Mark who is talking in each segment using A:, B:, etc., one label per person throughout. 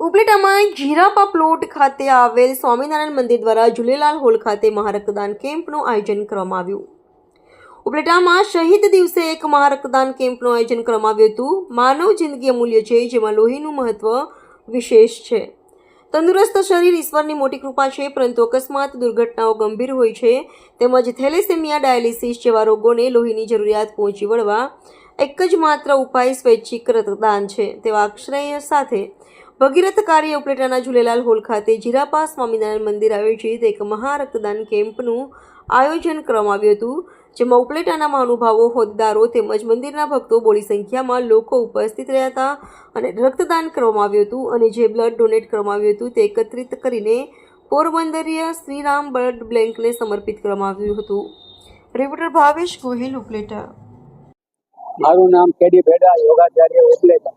A: ઉપલેટામાં જીરાપા plot ખાતે આવેલ સ્વામિનારાયણ મંદિર દ્વારા ઝુલેલાલ હોલ ખાતે મહારક્તદાન કેમ્પનું આયોજન કરવામાં આવ્યું. ઉપલેટામાં શહીદ દિવસે એક મહારક્તદાન કેમ્પનું આયોજન કરવામાં આવ્યું હતું. માનવ જિંદગી અમૂલ્ય છે, જેમાં લોહીનું મહત્વ વિશેષ છે. તંદુરસ્ત શરીર ઈશ્વરની મોટી કૃપા છે, પરંતુ અકસ્માત, દુર્ઘટનાઓ ગંભીર હોય છે, તેમજ થેલેસેમિયા, ડાયાલિસિસ જેવા રોગોને લોહીની જરૂરિયાત પહોંચી વળવા એક જ માત્ર ઉપાય સ્વૈચ્છિક રક્તદાન છે. તેવા આશ્રય સાથે ભગીરથ કાર્ય ઉપલેટાના ઝૂલેલાલ હોલ ખાતે જીરાપા સ્વામિનારાયણ મંદિર આયોજિત એક મહારક્તદાન કેમ્પનું આયોજન કરવામાં આવ્યું હતું, જેમાં ઉપલેટાના મહાનુભાવો હોદ્દારો તેમજ મંદિરના ભક્તો બોડી સંખ્યામાં લોકો ઉપસ્થિત રહ્યા હતા અને રક્તદાન કરવામાં આવ્યું હતું અને જે બ્લડ ડોનેટ કરવામાં આવ્યું હતું તે એકત્રિત કરીને પોરબંદરીય શ્રીરામ બ્લડ બેંકને સમર્પિત કરવામાં આવ્યું હતું. રિપોર્ટર ભાવેશ ગોહિલ ઉપલેટા.
B: મારું નામ કેડી ભેડા, યોગાચાર્ય ઉપલેટા.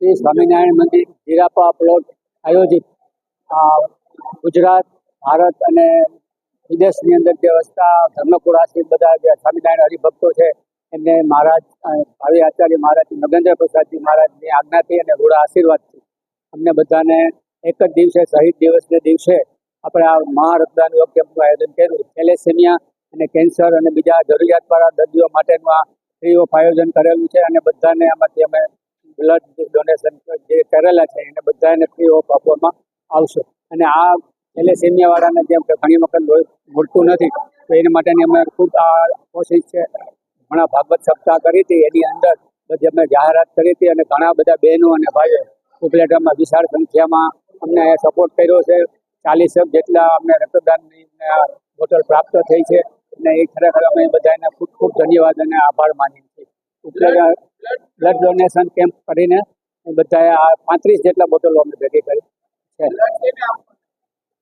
B: શ્રી સ્વામિનારાયણ મંદિર જીરાપા પ્લોટ આયોજિત. ગુજરાત, ભારત અને વિદેશની અંદર જે વસતા ધર્મપુર આશ્રિત બધા જે સ્વામિનારાયણ હરિભક્તો છે, એમને મહારાજ ભાવિ આચાર્ય મહારાજ નગેન્દ્ર પ્રસાદજી મહારાજની આજ્ઞાથી અને રૂડા આશીર્વાદથી અમને બધાને એક જ દિવસે શહીદ દિવસને દિવસે આપણે આ મહારક્તદાન યોગ આયોજન કર્યું. થેલેસેમિયા અને કેન્સર અને બીજા જરૂરિયાતવાળા દર્દીઓ માટેનું આ ફ્રી ઓફ આયોજન કરેલું છે અને બધાને આમાંથી અમે બ્લડ ડોનેશન જે કરેલા છે એને બધાને ફ્રી ઓફ આપવામાં આવશે. અને આ થેલેસેમિયા વાળાને જેમ કે ઘણી વખત મળતું નથી, તો એના માટેની અમે ખૂબ આ કોશિશ છે. ઘણા ભાગવત સપ્તાહ કરી હતી, એની અંદર બધી અમે જાહેરાત કરી હતી અને ઘણા બધા બહેનો અને ભાઈઓ ઉપલેટામાં વિશાળ સંખ્યામાં અમને સપોર્ટ કર્યો છે. ચાલીસ જેટલા અમને રક્તદાનની બોટલ પ્રાપ્ત થઈ છે. અને એ ખરેખર અમે બધાને ખૂબ ખૂબ ધન્યવાદ અને આભાર માનીએ છીએ. બ્લડ ડોનેશન કેમ્પ કરીને બધાએ આ પાંત્રીસ જેટલા બોટલો અમે ભેગી કરી છે.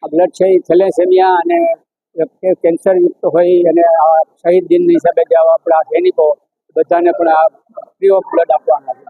B: આ બ્લડ છે એ થેલેસેમિયા અને કેન્સર યુક્ત હોય અને આ શહીદ દિનની હિસાબે જે આપણા સૈનિકો બધાને પણ આ ફ્રી ઓફ બ્લડ આપવાના છે.